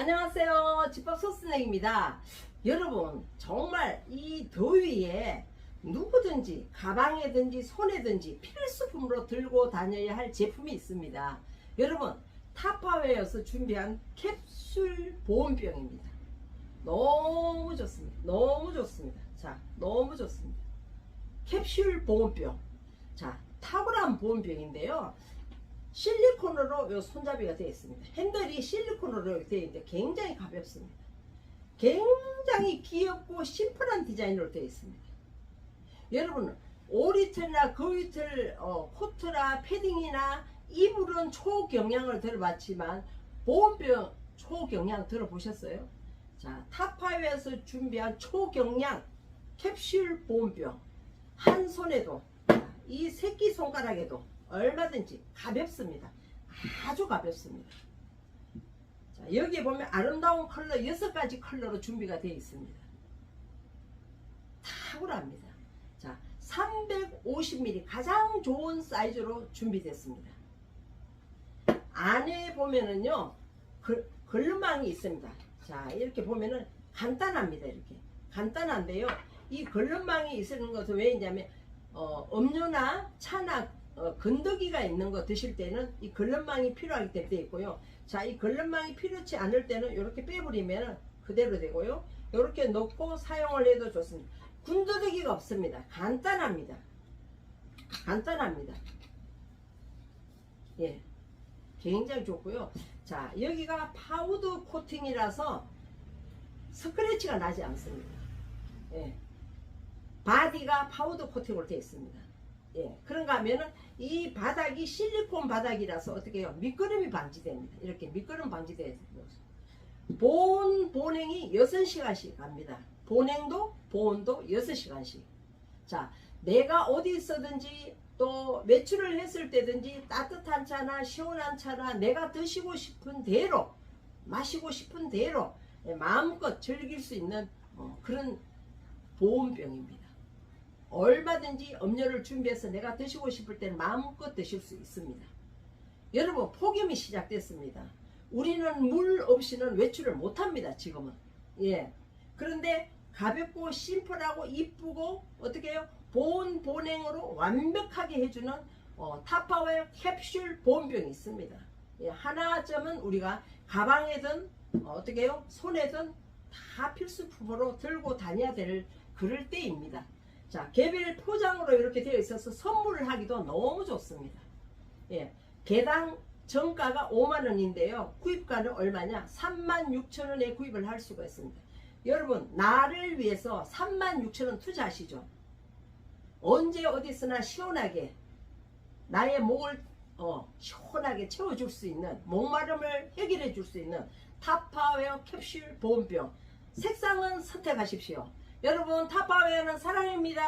안녕하세요. 집밥 소스넥입니다. 여러분, 정말 이 더위에 누구든지 가방에든지 손에든지 필수품으로 들고 다녀야 할 제품이 있습니다. 여러분, 타파웨어에서 준비한 캡슐 보온병입니다. 너무 좋습니다. 너무 좋습니다. 자, 너무 좋습니다. 캡슐 보온병. 자, 탁월한 보온병인데요. 실리콘으로 요 손잡이가 되어 있습니다. 핸들이 실리콘으로 되어 있는데 굉장히 가볍습니다. 굉장히 귀엽고 심플한 디자인으로 되어 있습니다. 여러분, 5리틀이나 거위틀 어, 코트나 패딩이나 이불은 초경량을 들어봤지만 보온병 초경량 들어보셨어요? 자, 타파웨에서 준비한 초경량 캡슐 보온병 한 손에도 이 새끼 손가락에도 얼마든지 가볍습니다. 아주 가볍습니다. 자, 여기에 보면 아름다운 컬러 여섯 가지 컬러로 준비가 되어 있습니다. 탁월합니다. 자, 350ml 가장 좋은 사이즈로 준비됐습니다. 안에 보면은요, 글, 글루망이 있습니다. 자, 이렇게 보면은 간단합니다. 이렇게. 간단한데요. 이 글루망이 있는 것은 왜냐면, 어, 음료나 차나 어, 건더기가 있는 거 드실 때는 이 걸름망이 때문에 되어 있고요. 자, 이 걸름망이 필요치 않을 때는 이렇게 빼버리면 그대로 되고요. 이렇게 넣고 사용을 해도 좋습니다. 군더더기가 없습니다. 간단합니다. 간단합니다. 예. 굉장히 좋고요. 자, 여기가 파우더 코팅이라서 스크래치가 나지 않습니다. 예. 바디가 파우더 코팅으로 되어 있습니다. 예, 그런가 하면은 이 바닥이 실리콘 바닥이라서 어떻게 해요? 미끄럼이 방지됩니다. 이렇게 미끄럼 방지돼요. 보온, 보냉이 6시간씩 갑니다. 보냉도, 보온도 6시간씩. 자, 내가 어디 있어든지 또 외출을 했을 때든지 따뜻한 차나 시원한 차나 내가 드시고 싶은 대로 마시고 싶은 대로 예, 마음껏 즐길 수 있는 어, 그런 보온병입니다. 얼마든지 음료를 준비해서 내가 드시고 싶을 때는 마음껏 드실 수 있습니다. 여러분 폭염이 시작됐습니다. 우리는 물 없이는 외출을 못합니다. 지금은. 예. 그런데 가볍고 심플하고 이쁘고 어떻게 해요? 보온 보냉으로 완벽하게 해주는 어, 타파웨어 캡슐 보온병이 있습니다. 예, 하나쯤은 우리가 가방에든 어, 어떻게 해요? 손에든 다 필수품으로 들고 다녀야 될 그럴 때입니다. 자, 개별 포장으로 이렇게 되어 있어서 선물을 하기도 너무 좋습니다. 예, 개당 정가가 5만 원인데요. 구입가는 얼마냐? 3만 6천 원에 구입을 할 수가 있습니다. 여러분, 나를 위해서 3만 6천 원 투자하시죠. 언제 어디서나 시원하게 나의 목을 어, 시원하게 채워줄 수 있는 목마름을 해결해 줄 수 있는 타파웨어 캡슐 보온병 색상은 선택하십시오. 여러분 타파웨어는 사랑입니다.